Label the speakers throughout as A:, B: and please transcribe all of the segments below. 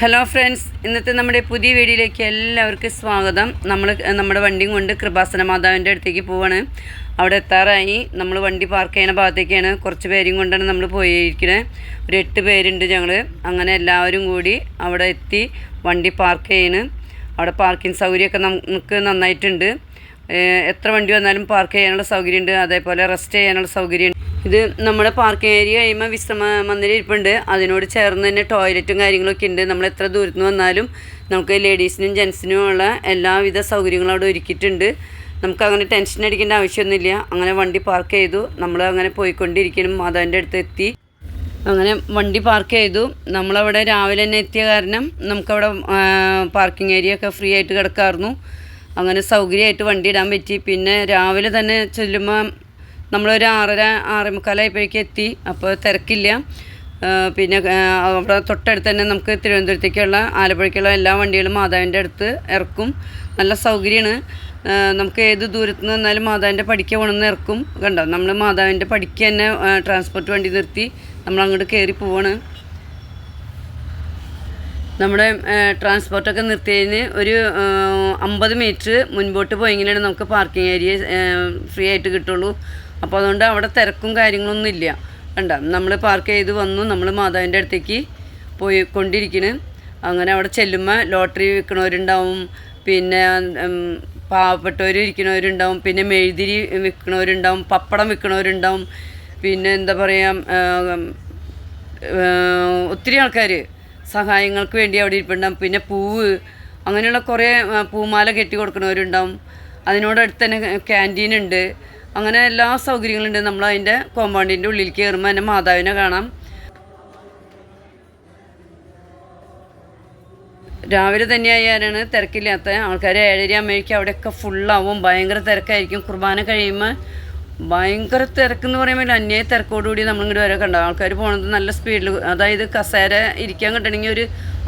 A: Hello friends ഇന്നത്തെ നമ്മുടെ പുതിയ വീഡിയോയിലേക്ക് എല്ലാവർക്കും സ്വാഗതം. നമ്മൾ നമ്മുടെ വണ്ടിയും കൊണ്ട് കൃപാസന മാതാവിന്റെ അടുത്തേക്ക് പോവാണ്. അവിടെ എത്താറായി. നമ്മൾ വണ്ടി പാർക്ക് ചെയ്യുന്ന ഭാഗത്തേക്കാണ്. കുറച്ച് പേരും കൊണ്ടാണ് നമ്മൾ പോയിരിക്കുന്നത് ഒരു എട്ട് പേരുണ്ട് ഞങ്ങൾ അങ്ങനെ എല്ലാവരും കൂടി അവിടെ എത്തി വണ്ടി പാർക്ക് ചെയ്യണ്. അവിടെ പാർക്കിംഗ് സൗകര്യമൊക്കെ നമുക്ക് നന്നായിട്ടുണ്ട്. എത്ര വണ്ടി വന്നാലും പാർക്ക് ചെയ്യാനുള്ള സൗകര്യമുണ്ട്. അതേപോലെ റെസ്റ്റ് ചെയ്യാനുള്ള സൗകര്യം ഇത് നമ്മുടെ പാർക്കിംഗ് ഏരിയ കഴിയുമ്പോൾ വിശ്രമ മന്ദിരം ഇരിപ്പുണ്ട്. അതിനോട് ചേർന്ന് തന്നെ ടോയ്ലറ്റും കാര്യങ്ങളൊക്കെ ഉണ്ട്. നമ്മൾ എത്ര ദൂരത്ത് നിന്ന് വന്നാലും നമുക്ക് ലേഡീസിനും ജെൻസിനും ഉള്ള എല്ലാവിധ സൗകര്യങ്ങളും അവിടെ ഒരുക്കിയിട്ടുണ്ട്. നമുക്ക് അങ്ങനെ ടെൻഷൻ അടിക്കേണ്ട ആവശ്യമൊന്നുമില്ല. അങ്ങനെ വണ്ടി പാർക്ക് ചെയ്തു. നമ്മൾ അങ്ങനെ പോയിക്കൊണ്ടിരിക്കണം മാതാവിന്റെ അടുത്ത് എത്തി. അങ്ങനെ വണ്ടി പാർക്ക് ചെയ്തു. നമ്മളവിടെ രാവിലെ തന്നെ എത്തിയ കാരണം നമുക്കവിടെ പാർക്കിംഗ് ഏരിയ ഒക്കെ ഫ്രീ ആയിട്ട് കിടക്കായിരുന്നു. അങ്ങനെ സൗകര്യമായിട്ട് വണ്ടി ഇടാൻ പറ്റി. പിന്നെ രാവിലെ തന്നെ ചെല്ലുമ്പോൾ നമ്മളൊരു ആറര ആറേ മുക്കാലായപ്പോഴേക്കും എത്തി. അപ്പോൾ തിരക്കില്ല. പിന്നെ അവിടെ തൊട്ടടുത്ത് തന്നെ നമുക്ക് തിരുവനന്തപുരത്തേക്കുള്ള ആലപ്പുഴയ്ക്കുള്ള എല്ലാ വണ്ടികളും മാതാവിന്റെ അടുത്ത് ഇറക്കും. നല്ല സൗകര്യമാണ്. നമുക്ക് ഏത് ദൂരത്ത് നിന്ന് വന്നാലും മാതാവിന്റെ പഠിക്ക പോകണമെന്ന് ഇറക്കും. കണ്ടോ? നമ്മൾ മാതാവിന്റെ പടിക്ക് തന്നെ ട്രാൻസ്പോർട്ട് വണ്ടി നിർത്തി നമ്മൾ അങ്ങോട്ട് കയറി പോവാണ്. നമ്മുടെ ട്രാൻസ്പോർട്ടൊക്കെ നിർത്തിയതിന് ഒരു അമ്പത് മീറ്റർ മുൻപോട്ട് പോയെങ്കിലാണ് നമുക്ക് പാർക്കിംഗ് ഏരിയ ഫ്രീ ആയിട്ട് കിട്ടുള്ളൂ. അപ്പോൾ അതുകൊണ്ട് അവിടെ തിരക്കും കാര്യങ്ങളൊന്നും ഇല്ല. കണ്ട? നമ്മൾ പാർക്ക് ചെയ്ത് വന്നു. നമ്മൾ മാതാവിന്റെ അടുത്തേക്ക് പോയി കൊണ്ടിരിക്കണ്. അങ്ങനെ അവിടെ ചെല്ലുമ്പോൾ ലോട്ടറി വിൽക്കണവരുണ്ടാവും. പിന്നെ പാവപ്പെട്ടവർ ഇരിക്കണവരുണ്ടാവും. പിന്നെ മെഴുതിരി വിൽക്കണവരുണ്ടാവും. പപ്പടം വിൽക്കണവരുണ്ടാവും. പിന്നെ എന്താ പറയുക ഒത്തിരി ആൾക്കാർ സഹായങ്ങൾക്ക് വേണ്ടി അവിടെ ഇരിപ്പുണ്ടാവും. പിന്നെ പൂവ് അങ്ങനെയുള്ള കുറേ പൂമാല കെട്ടി കൊടുക്കുന്നവരുണ്ടാവും അതിനോടടുത്ത് തന്നെ ക്യാന്റീൻ ഉണ്ട്. അങ്ങനെ എല്ലാ സൗകര്യങ്ങളും ഉണ്ട് നമ്മൾ അതിന്റെ കോമ്പൗണ്ടിന്റെ ഉള്ളിൽ കയറുമ്പോൾ തന്നെ മാതാവിനെ കാണാം. രാവിലെ തന്നെ ആയാലാണ് തിരക്കില്ലാത്ത ആൾക്കാർ ഏഴര ആകുമ്പോഴേക്കും അവിടെയൊക്കെ ഫുള്ളാവും ഭയങ്കര തിരക്കായിരിക്കും. കുർബാന കഴിയുമ്പോൾ ഭയങ്കര തിരക്കെന്ന് പറയുമ്പോൾ അന്യായ തിരക്കോടുകൂടി നമ്മളിങ്ങോട്ട് വരെ കണ്ടോ? ആൾക്കാർ പോണത് നല്ല സ്പീഡിൽ അതായത് കസേര ഇരിക്കാൻ കിട്ടണമെങ്കിൽ ഒരു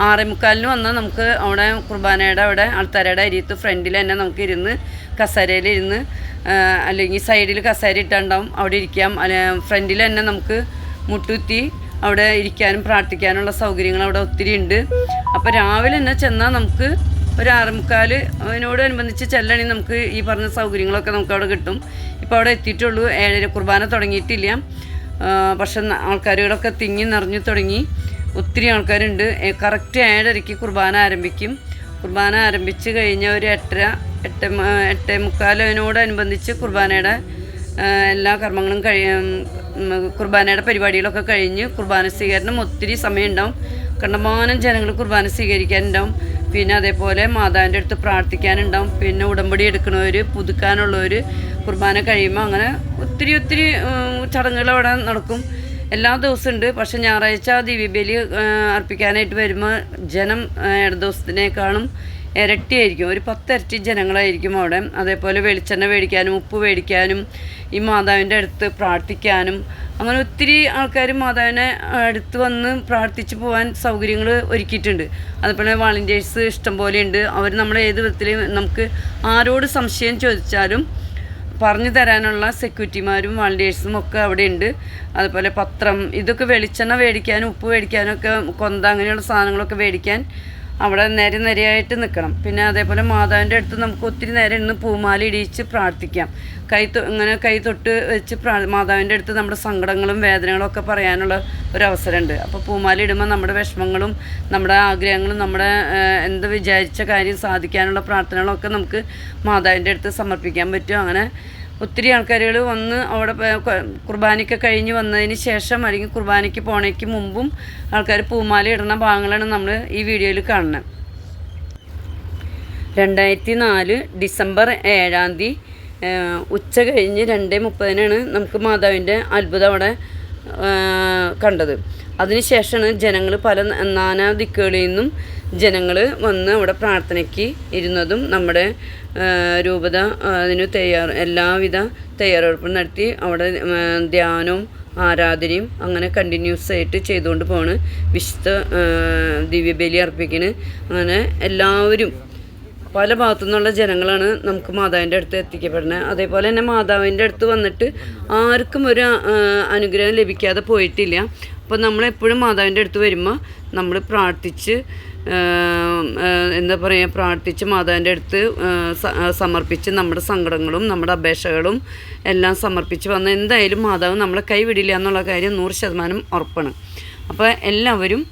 A: ആറേമുക്കാലിന് വന്നാൽ നമുക്ക് അവിടെ കുർബാനയുടെ അവിടെ ആൾത്താരയുടെ അരിയത്ത് ഫ്രണ്ടിൽ തന്നെ നമുക്ക് ഇരുന്ന് കസേരയിലിരുന്ന് ആ, അല്ലെങ്കിൽ സൈഡിൽ കസേര ഇട്ടുണ്ടാവും. അവിടെ ഇരിക്കാം. ഫ്രണ്ടിൽ തന്നെ നമുക്ക് മുട്ടുത്തി അവിടെ ഇരിക്കാനും പ്രാർത്ഥിക്കാനുള്ള സൗകര്യങ്ങൾ അവിടെ ഒത്തിരി ഉണ്ട്. അപ്പോൾ രാവിലെ തന്നെ ചെന്നാൽ നമുക്ക് ഒരു ആറുമുക്കാൽ അതിനോടനുബന്ധിച്ച് ചെല്ലണമെങ്കിൽ നമുക്ക് ഈ പറഞ്ഞ സൗകര്യങ്ങളൊക്കെ നമുക്ക് അവിടെ കിട്ടും. ഇപ്പോൾ അവിടെ എത്തിയിട്ടുള്ളൂ. ഏഴര കുർബാന തുടങ്ങിയിട്ടില്ല. പക്ഷെ ആൾക്കാരുകളൊക്കെ തിങ്ങി നിറഞ്ഞു തുടങ്ങി. ഒത്തിരി ആൾക്കാരുണ്ട്. കറക്റ്റ് ഏഴരയ്ക്ക് കുർബാന ആരംഭിക്കും. കുർബാന ആരംഭിച്ച് കഴിഞ്ഞ ഒരു എട്ടര എട്ട് എട്ട് മുക്കാലിനോടനുബന്ധിച്ച് കുർബാനയുടെ എല്ലാ കർമ്മങ്ങളും കഴി കുർബാനയുടെ പരിപാടികളൊക്കെ കഴിഞ്ഞ് കുർബാന സ്വീകരണം ഒത്തിരി സമയം ഉണ്ടാവും കണ്ടമാനം ജനങ്ങൾ കുർബാന സ്വീകരിക്കാനുണ്ടാവും. പിന്നെ അതേപോലെ മാതാവിന്റെ അടുത്ത് പ്രാർത്ഥിക്കാനുണ്ടാവും. പിന്നെ ഉടമ്പടി എടുക്കണവർ പുതുക്കാനുള്ളവർ കുർബാന കഴിയുമ്പോൾ അങ്ങനെ ഒത്തിരി ഒത്തിരി ചടങ്ങുകൾ അവിടെ നടക്കും. എല്ലാ ദിവസവും ഉണ്ട് പക്ഷെ ഞായറാഴ്ച ദിവ്യബലി അർപ്പിക്കാനായിട്ട് വരുമ്പോൾ ജനം ഇട ദിവസത്തിനേക്കാളും ഇരട്ടിയായിരിക്കും. ഒരു പത്തിരട്ടി ജനങ്ങളായിരിക്കും അവിടെ. അതേപോലെ വെളിച്ചെണ്ണ മേടിക്കാനും ഉപ്പ് മേടിക്കാനും ഈ മാതാവിന്റെ അടുത്ത് പ്രാർത്ഥിക്കാനും. അങ്ങനെ ഒത്തിരി ആൾക്കാർ മാതാവിനെ അടുത്ത് വന്ന് പ്രാർത്ഥിച്ചു പോകാൻ സൗകര്യങ്ങൾ ഒരുക്കിയിട്ടുണ്ട്. അതുപോലെ വാളണ്ടിയേഴ്സ് ഇഷ്ടംപോലെ ഉണ്ട്. അവർ നമ്മളെ ഏത് വിധത്തിലും നമുക്ക് ആരോട് സംശയം ചോദിച്ചാലും പറഞ്ഞു തരാനുള്ള സെക്യൂരിറ്റിമാരും വാളണ്ടിയേഴ്സും ഒക്കെ അവിടെ ഉണ്ട്. അതുപോലെ പത്രം ഇതൊക്കെ വെളിച്ചെണ്ണ മേടിക്കാനും ഉപ്പ് മേടിക്കാനും ഒക്കെ കൊന്ത അങ്ങനെയുള്ള സാധനങ്ങളൊക്കെ മേടിക്കാൻ അവിടെ നേരെ നിരയായിട്ട് നിൽക്കണം പിന്നെ അതേപോലെ മാതാവിന്റെ അടുത്ത് നമുക്ക് ഒത്തിരി നേരം ഇന്ന് പൂമാല ഇടിയിച്ച് പ്രാർത്ഥിക്കാം. കൈ ഇങ്ങനെ കൈ തൊട്ട് വെച്ച് പ്രാ മാതാവിന്റെ അടുത്ത് നമ്മുടെ സങ്കടങ്ങളും വേദനകളും ഒക്കെ പറയാനുള്ള ഒരു അവസരമുണ്ട്. അപ്പോൾ പൂമാല ഇടുമ്പോൾ നമ്മുടെ വിഷമങ്ങളും നമ്മുടെ ആഗ്രഹങ്ങളും നമ്മുടെ എന്ത് വിചാരിച്ച കാര്യം സാധിക്കാനുള്ള പ്രാർത്ഥനകളൊക്കെ നമുക്ക് മാതാവിന്റെ അടുത്ത് സമർപ്പിക്കാൻ പറ്റും. അങ്ങനെ ഒത്തിരി ആൾക്കാരുകൾ വന്ന് അവിടെ കുർബാനയ്ക്ക് കഴിഞ്ഞ് വന്നതിന് ശേഷം അല്ലെങ്കിൽ കുർബാനയ്ക്ക് പോണേക്ക് മുമ്പും ആൾക്കാർ പൂമാല ഇടുന്ന ഭാഗങ്ങളാണ് നമ്മൾ ഈ വീഡിയോയിൽ കാണുന്നത്. രണ്ടായിരത്തി നാല് ഡിസംബർ ഏഴാം തീയതി ഉച്ച കഴിഞ്ഞ് രണ്ട് മുപ്പതിനാണ് നമുക്ക് മാതാവിന്റെ അത്ഭുതം അവിടെ കണ്ടത്. അതിനുശേഷമാണ് ജനങ്ങൾ പല നാനാ ദിക്കുകളിൽ നിന്നും ജനങ്ങൾ വന്ന് അവിടെ പ്രാർത്ഥനയ്ക്ക് ഇരുന്നതും നമ്മുടെ രൂപത അതിന് തയ്യാർ എല്ലാവിധ തയ്യാറെടുപ്പും നടത്തി അവിടെ ധ്യാനവും ആരാധനയും അങ്ങനെ കണ്ടിന്യൂസ് ആയിട്ട് ചെയ്തുകൊണ്ട് പോണ്. വിശുദ്ധ ദിവ്യബലി അർപ്പിക്കണ്. അങ്ങനെ എല്ലാവരും പല ഭാഗത്തു നിന്നുള്ള ജനങ്ങളാണ് നമുക്ക് മാതാവിന്റെ അടുത്ത് എത്തിക്കപ്പെടുന്നത് അതേപോലെ തന്നെ മാതാവിന്റെ അടുത്ത് വന്നിട്ട് ആർക്കും ഒരു അനുഗ്രഹം ലഭിക്കാതെ പോയിട്ടില്ല. അപ്പോൾ നമ്മളെപ്പോഴും മാതാവിന്റെ അടുത്ത് വരുമ്പോൾ നമ്മൾ പ്രാർത്ഥിച്ച് എന്താ പറയുക പ്രാർത്ഥിച്ച് മാതാവിന്റെ അടുത്ത് സമർപ്പിച്ച് നമ്മുടെ സങ്കടങ്ങളും നമ്മുടെ അപേക്ഷകളും എല്ലാം സമർപ്പിച്ച് വന്ന് എന്തായാലും മാതാവ് നമ്മളെ കൈവിടില്ല എന്നുള്ള കാര്യം നൂറ് ശതമാനം ഉറപ്പാണ്. അപ്പോൾ എല്ലാവരും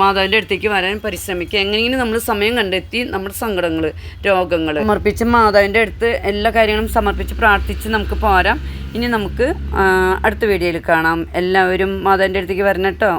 A: മാതാവിന്റെ അടുത്തേക്ക് വരാൻ പരിശ്രമിക്കുക. എങ്ങനെയെങ്കിലും നമ്മൾ സമയം കണ്ടെത്തി നമ്മുടെ സങ്കടങ്ങൾ രോഗങ്ങൾ സമർപ്പിച്ച് മാതാവിന്റെ അടുത്ത് എല്ലാ കാര്യങ്ങളും സമർപ്പിച്ച് പ്രാർത്ഥിച്ച് നമുക്ക് പോരാം. ഇനി നമുക്ക് അടുത്ത വീഡിയോയിൽ കാണാം. എല്ലാവരും മാതാവിന്റെ അടുത്തേക്ക് വരണം കേട്ടോ.